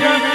যাবি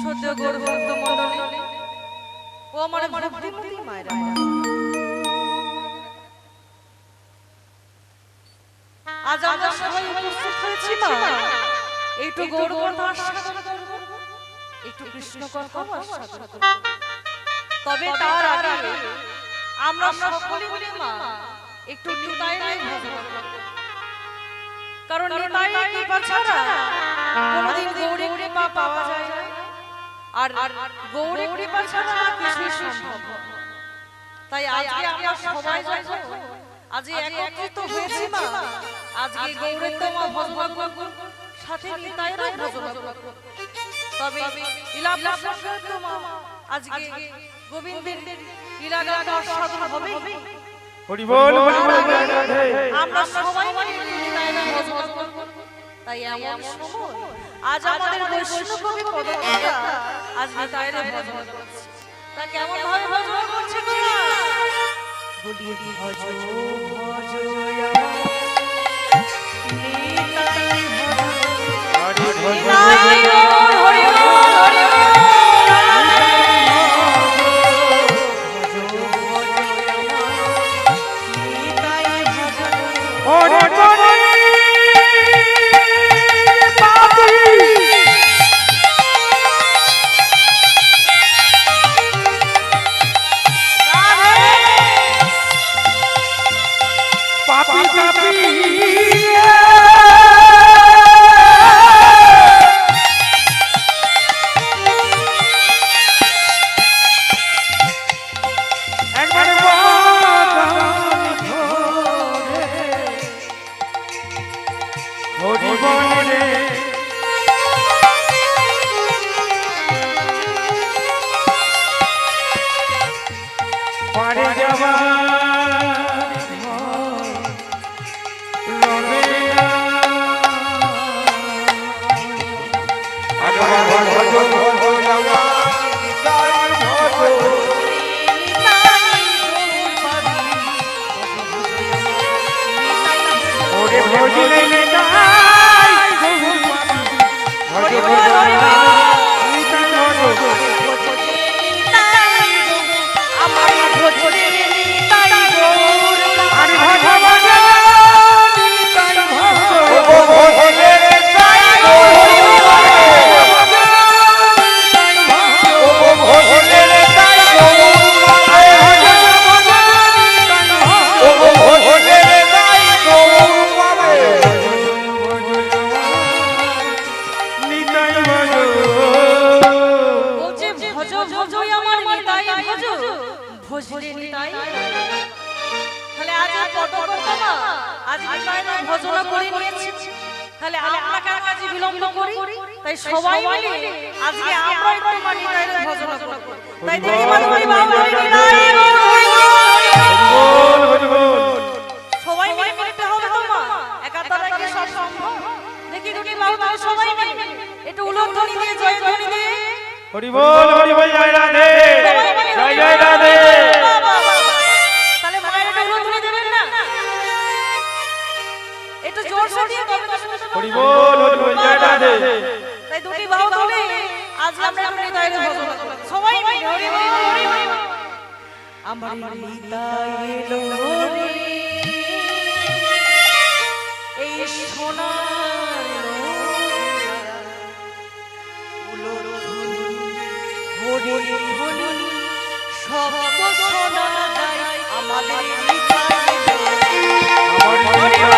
সদ্য গর্ভবন্ত মণ্ডলী। ও আমার ভক্তিমতী মায়েরা। আজ আমরা সবাই উপস্থিত হয়েছি মা। একটু গৌরবর্ধ একটু কৃষ্ণ কথা তবে তার আগে আমরা সকলে মিলে মা একটু নিতাইয়ের কারণ নিতাইয়ের কৃপা ছাড়া কোনোদিন গৌরী কৃপা পাওয়া যায় না। আর গৌরী কৃপা ছাড়া কিছুই সম্ভব। তাই আজকে আমরা সবাই যাব। আজকে একত্রিত হয়েছি মা। আজকে গৌরের তোমা ভজন করব সাথে নিতাইয়ের ভজন করব তবে লীলা প্রসঙ্গে তোমা আজকে গোবিন্দের লীলা গান আস্বাদন হবে। হরি বল আমরা সবাই মিলে নিতাইয়ের ভজন করব। তাই এমন সময় আজ আমাদের বৈষ্ণব কবি পদকর্তা আজ নিতাইয়ের ভজন করছে তা কেমন ভাবে ভজন করছে তোরা বলি ভজ ভজ নিতাই বল নিতাই গৌর আমার নিতা এলো এই সব আমাদের নিতা আমার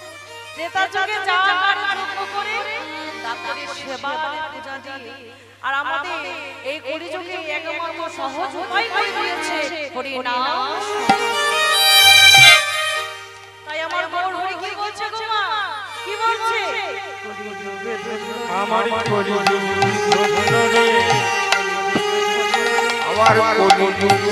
ত্রেতা যুগে যাওয়ার যজ্ঞ করে তারপরে সেবা পূজা দিয়ে। আর আমাদের এই কলি যুগে একমাত্র সহজ উপায় করে দিয়েছে। হরি নাম। তাই আমার বড় হরি কি বলছে গো মা? কি বলছে? আমার কলি যুগে আমার কলি যুগে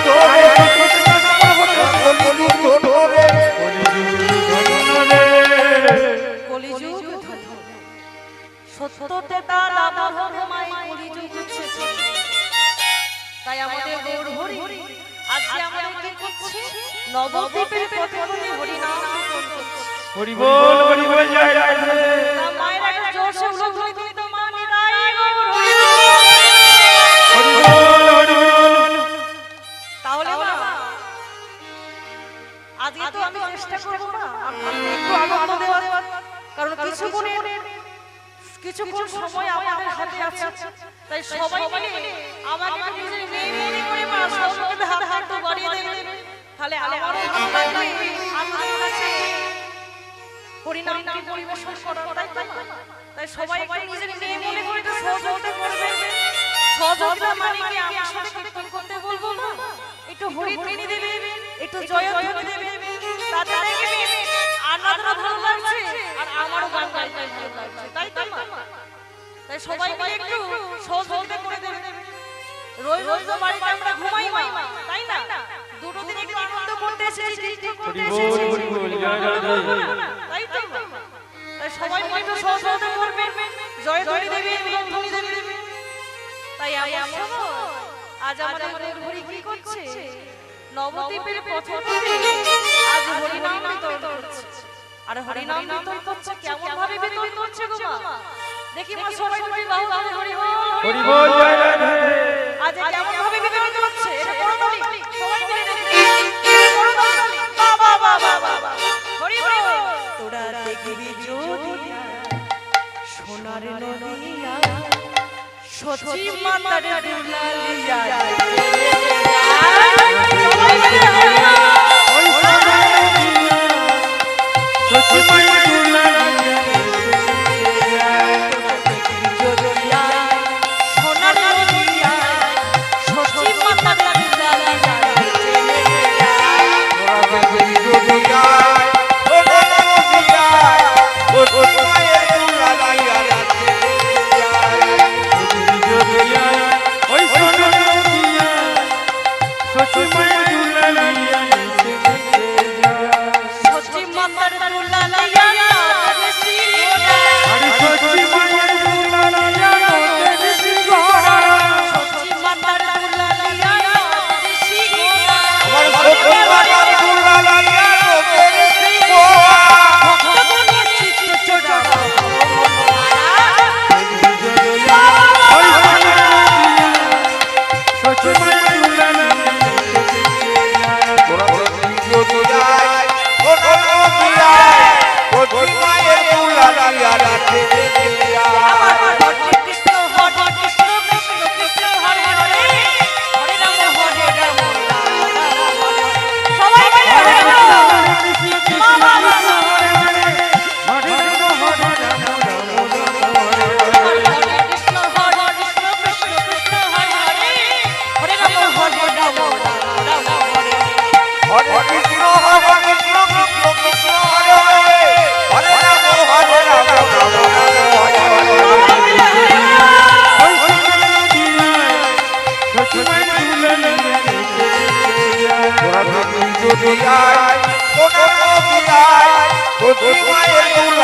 হরি বল হরি বল জয় তা মায়ের হরি বল তাহলে মা, আজকে তো আমি চেষ্টা করব না। একটু আনন্দ দেওয়ার, কারণ কিছুক্ষণের, কিছুক্ষণ সময় আমাদের হাতে তাই সবাই মিলে আমাকে নিজের মেয়ে মনে করে তাহলে আমারও ভালো লাগবে আপনাদের কাছে হরিনামকে পরিবেশন করা তাই তো তাই সবাই একটু নিজের মেয়ে মনে করে একটু সহযোগিতা করবে। সহযোগিতা মানে কি আমার সাথে কীর্তন করতে বলব? না একটু হরিধ্বনি দেবে একটু জয়ধ্বনি দেবে। তাতে দেখবে আনাদরা ভালো লাগছে আর আমারও গান গাইতে ভালো লাগছে তাই তো তাই সবাই মিলে একটু সহযোগিতা করে দেবে। রোজ রোজ তো বাড়িতে আমরা ঘুমাই তাই না? দুটো দিন একটু আনন্দ করতে এসেছি করতে এসেছি। সবাই মিলে সহযোগিতা করবে জয় ধরে দেবে ধ্বনি দেবে তাই সময় আজ আমাদের ঘড়ি কি করছে নবদ্বীপের পথে আজ হরিনাম বিতরণ করছে আর হরিনাম বিতরণ করছে কেমন ভাবে বিতরণ করছে গো মা দেখি মা সবাই মিলে বাহু বাহু হরি হরি হরি বল জয় রাধে সচি মাতার দুলালিয়া সবাই মিলে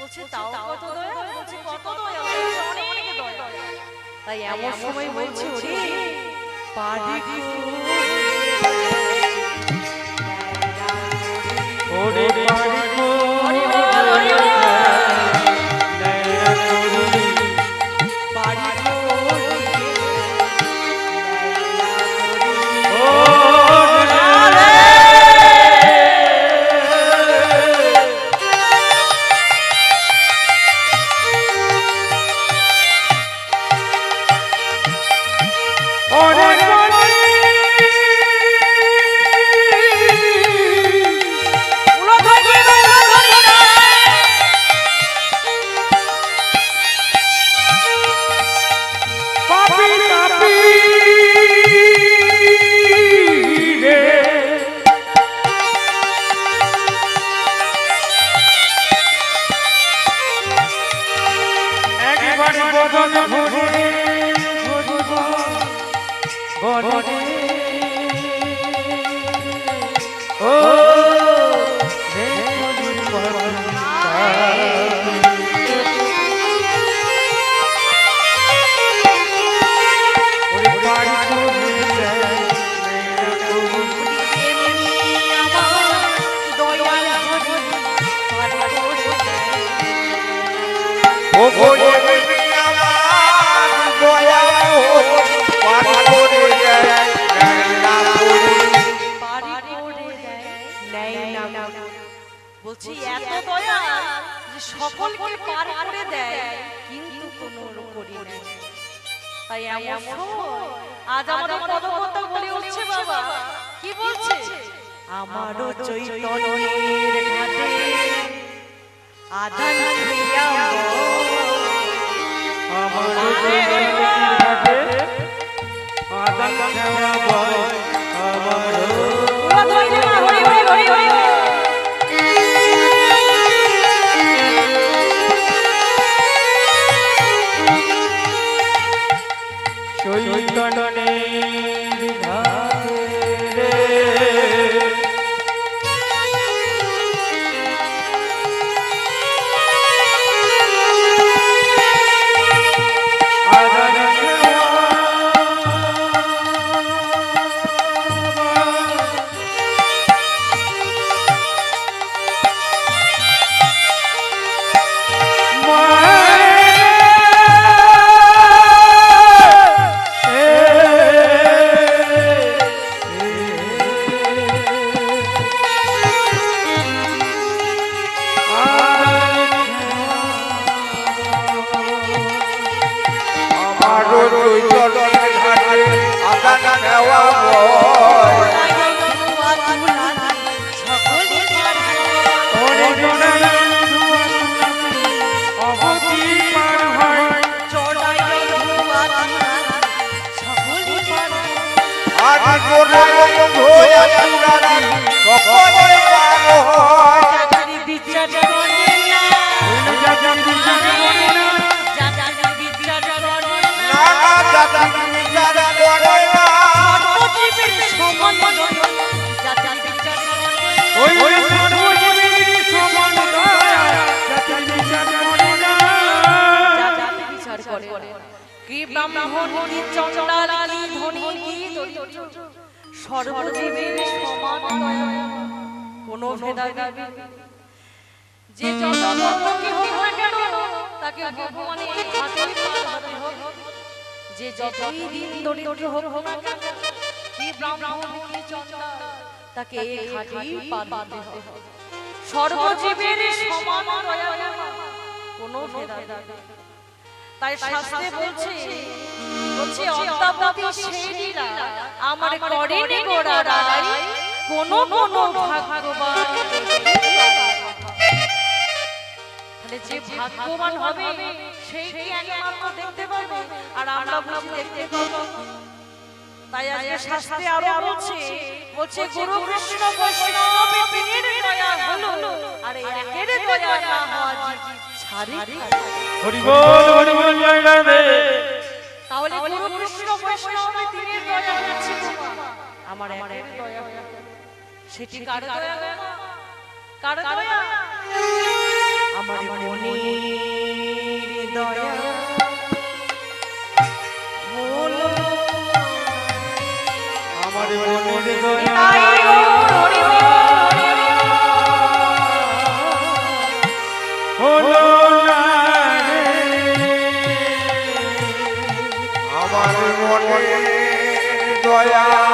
বলছে তাও কত দয়া? বলছে কত দয়া? অনেক দয়া। তাই এমন সময় বলছে ওরে পারি ওরে একবার বদন ভরে ঘুরিব বনে ও সকলকে পার করে দেয় কিন্তু কোনো করি না। তাই এমন আজ আমাদের বলে উঠছে বাবা। কি বলছে? আমারও চৈতন্যের ঘাটে আধান ঘাটে দেওয়া সকলে পার ব্রাহ্মণ কি চণ্ডাল কি ধনী কি দরিদ্র সর্বজীবের সমান কোনো ভেদাভেদ যে যত বড় হোক না কেন তাকে ভগবানের হাতেই পাঠাতে হবে। যে যতই দিন দরিদ্র হোক হোক না কেন, কি ব্রাহ্মণ কি চণ্ডাল তাকে এই ঘাটেই পাঠাতে হবে। সর্বজীবের সমান কোনো ভেদাভেদ। তাই শাস্ত্রে বলছে বলছে অদ্যাবধি সেইরা আমার করেনি গোড়ারাই কোন কোন ভাগ্যবান তাহলে যে ভাগ্যবান হবে সেই একমাত্র দেখতে পাবে আর আমরা বুঝি দেখতে পাবো। তাই আজকে শাস্ত্রে আরও বলছে বলছে গুরু কৃষ্ণ বৈষ্ণব পীরের দয়া হলো আর একের দয়া না ছাড়ি হরি বল হরি। বল জয় রাধে। তাহলে গুরু কৃষ্ণ বৈষ্ণব পীরের দয়া হচ্ছে আমার মনে দয়া সেটি কার দয়া? কার দয়া? আমার মনির দয়া। দয়া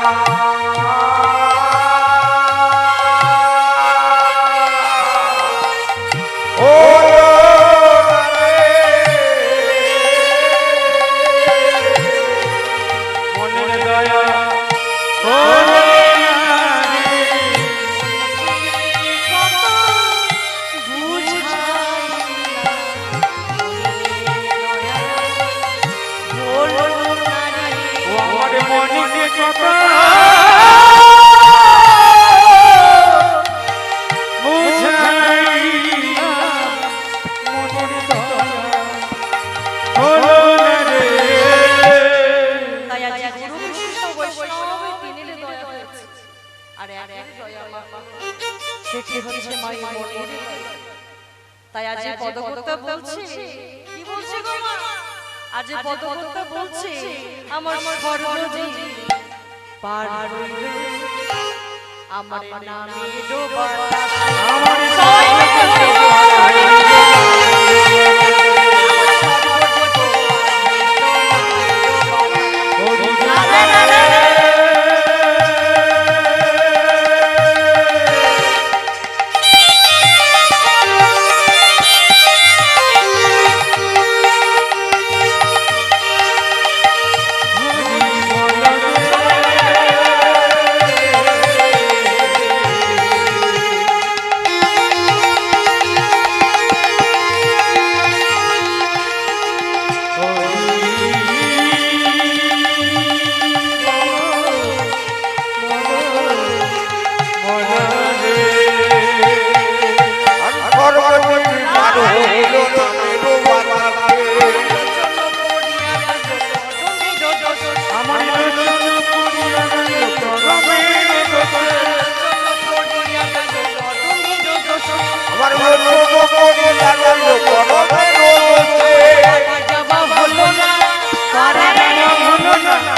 আমার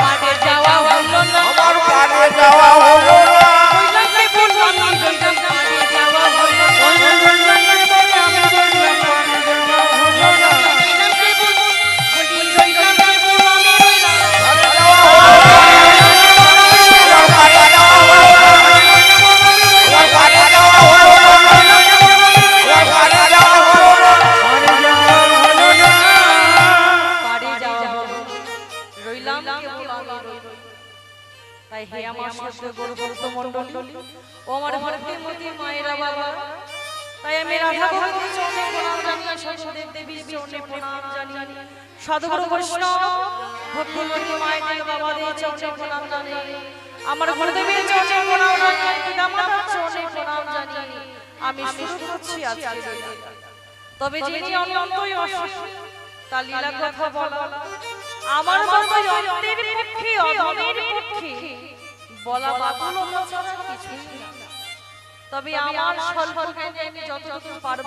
প্রণাম চরণে জানিয়ে আমার গুরুদেবের চরণে প্রণাম জানিয়ে পিতামাতার চরণে প্রণাম জানিয়ে আমি শুরু করছি আজকে তবে যিনি অনন্তই অসীম তার লীলা কথা বলা। আমার মতো যন্ত্রের পক্ষে অধমের পক্ষে বলা বাতুলতা ছাড়া কিছুই না। তবে আমার স্বল্প জ্ঞানে আমি যতটুকু পারব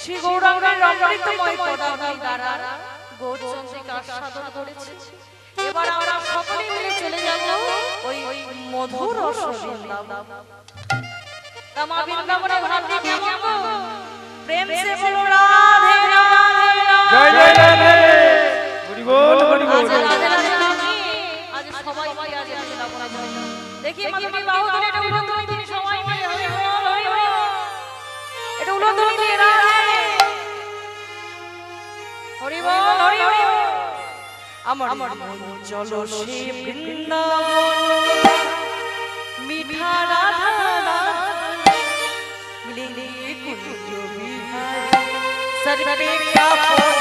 শ্রী গৌরাঙ্গের অমৃতময় পদাবলী দ্বারা গৌরচন্দ্রিকার সাধন করেছি এবার আমরা সকলে মিলে চলে যাব ওই ওই মধুর রস বৃন্দাবন তা বৃন্দাবনে ভাবতে কেমন প্রেম সে বলো রাধে রাধে জয় জয় রাধে হরি বল হরি বল আজ রাধে রাধে। আজ সবাই মিলে আজ রাধে। দেখি মাধবী বাহু তুলে এটা উলুধ্বনি দিন সবাই মিলে হরি বল, হরি বল। এটা উলুধ্বনি দিয়ে রাধে। হরি বল, হরি বল। আমার মন চলো সে বৃন্দাবন। মিঠা রাধা মিলে কুঞ্জ বিহার। সর্বে কাপড়